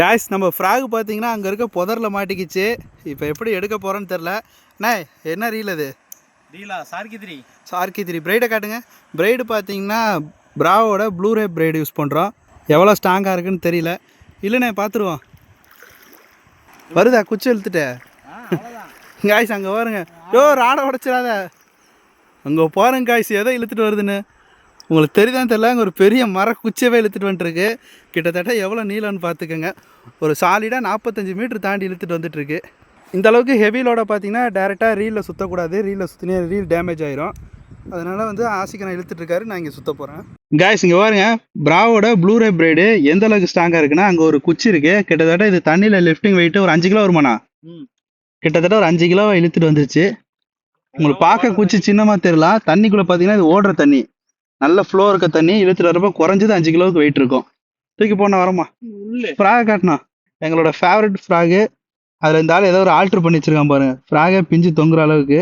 Guys நம்ம frock பார்த்தீங்கன்னா அங்கே இருக்க புதரில் மாட்டிக்கிச்சு. இப்போ எப்படி எடுக்க போகிறோன்னு தெரில அண்ணே என்ன ரீல் அது? டீலா சார்கி த்ரீ சார்கி த்ரீ பிரைடை காட்டுங்க. பிரைடு பார்த்தீங்கன்னா ப்ராவோட ப்ளூரே பிரைடு யூஸ் பண்ணுறோம் எவ்வளோ ஸ்ட்ராங்காக இருக்குன்னு தெரியல. இல்லைண்ணே பார்த்துருவோம் வருதா? குச்சி இழுத்துட்டே? காய்ஸ் அங்கே பாருங்க. யோ ராடை உடச்சிடாத. அங்கே போகிறேங்க காய்ஸ் எதை இழுத்துட்டு வருதுன்னு? உங்களுக்கு தெரியுதான்னு தெரியல அங்கே ஒரு பெரிய மர குச்சியவே இழுத்துட்டு வந்துட்டுருக்கு. கிட்டத்தட்ட எவ்வளோ நீளம்னு பார்த்துக்கோங்க. ஒரு சாலிடாக நாற்பத்தஞ்சு மீட்டர் தாண்டி இழுத்துட்டு வந்துட்டுருக்கு. இந்த அளவுக்கு ஹெவி லோட பார்த்தீங்கன்னா டேரெக்டாக ரீலில் சுற்றக்கூடாது ரீலில் சுற்றினே ரீல் டேமேஜ் ஆயிரும். அதனால் வந்து ஆசிக்கு நான் இழுத்துட்டு இருக்காரு. நான் இங்கே சுற்ற போகிறேன் காய்ஸ் இங்கே பாருங்க. ப்ராவோட ப்ளூரே பிரைடு எந்த அளவுக்கு ஸ்ட்ராங்காக இருக்குன்னா அங்கே ஒரு குச்சி இருக்குது கிட்டத்தட்ட இது தண்ணியில் லிஃப்டிங் வெயிட்டு ஒரு அஞ்சு கிலோ வருமாண்ணா. ம். கிட்டத்தட்ட ஒரு அஞ்சு கிலோ இழுத்துட்டு வந்துருச்சு. உங்களுக்கு பார்க்க குச்சி சின்னமாக தெரியலாம் தண்ணிக்குள்ளே பார்த்தீங்கன்னா இது ஓடுற தண்ணி. நல்ல ஃப்ளோ இருக்க தண்ணி இழுத்துட்டு வரப்போ குறைஞ்சது அஞ்சு கிலோவுக்கு வெயிட் இருக்கும். தூக்கி போன வரமா? ஃப்ராக் காட்டினா. எங்களோட ஃபேவரட் ஃப்ராகு அதில் இந்த ஆள் ஏதோ ஒரு ஆல்ட்ரு பண்ணி வச்சிருக்கான் பாருங்க. ஃப்ராகே பிஞ்சு தொங்குற அளவுக்கு.